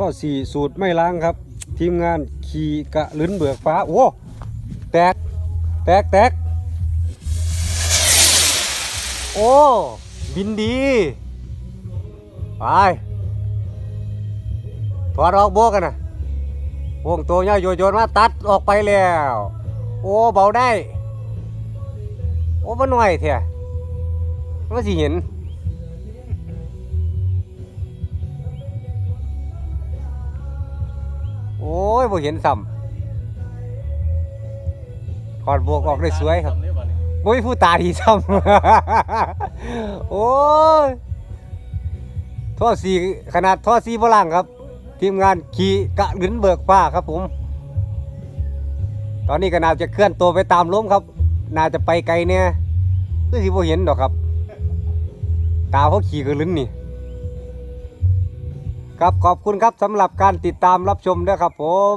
ท่อสี่สูตรไม่ล้างครับ ทีมงานขี่กะลิ้นเบือกฟ้า โอ้แตก แตกแตก โอ้ บินดี ไปถอดออกโบกันนะวงตัวเนี้ยโยโยนมาตัดออกไปแล้ว โอ้เบาได้ โอ้บ่หน่อยเถอะมันสิเห็น บ่เห็นซ้ำถอดบวกออกได้สวยครับบ่มีผู้ตาดีซ้ำ โอ้ยท่อสีขนาดท่อสีพลังครับ ทีมงานขี่กะลืนเบิกฟ้าครับผม ตอนนี้ก็น่าจะเคลื่อนตัวไปตามลมครับ น่าจะไปไกลเนี่ยคือสิบ่เห็นดอกครับ ตาเขาขี่กระลืนนี่ ครับขอบคุณครับสำหรับการติดตามรับชมด้วยครับผม